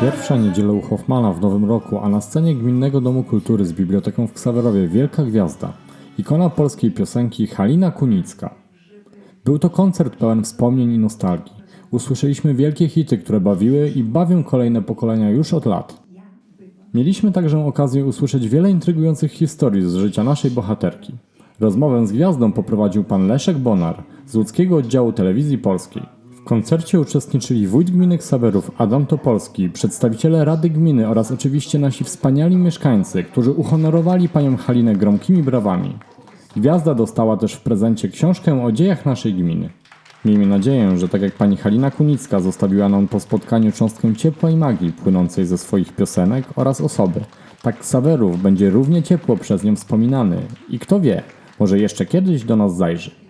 Pierwsza niedziela u Hoffmana w nowym roku, a na scenie Gminnego Domu Kultury z biblioteką w Ksawerowie wielka gwiazda. Ikona polskiej piosenki Halina Kunicka. Był to koncert pełen wspomnień i nostalgii. Usłyszeliśmy wielkie hity, które bawiły i bawią kolejne pokolenia już od lat. Mieliśmy także okazję usłyszeć wiele intrygujących historii z życia naszej bohaterki. Rozmowę z gwiazdą poprowadził pan Leszek Bonar z łódzkiego oddziału telewizji polskiej. Koncercie uczestniczyli wójt gminy Ksawerów Adam Topolski, przedstawiciele Rady Gminy oraz oczywiście nasi wspaniali mieszkańcy, którzy uhonorowali panią Halinę gromkimi brawami. Gwiazda dostała też w prezencie książkę o dziejach naszej gminy. Miejmy nadzieję, że tak jak pani Halina Kunicka zostawiła nam po spotkaniu cząstkę ciepła i magii płynącej ze swoich piosenek oraz osoby, tak Ksawerów będzie równie ciepło przez nią wspominany i kto wie, może jeszcze kiedyś do nas zajrzy.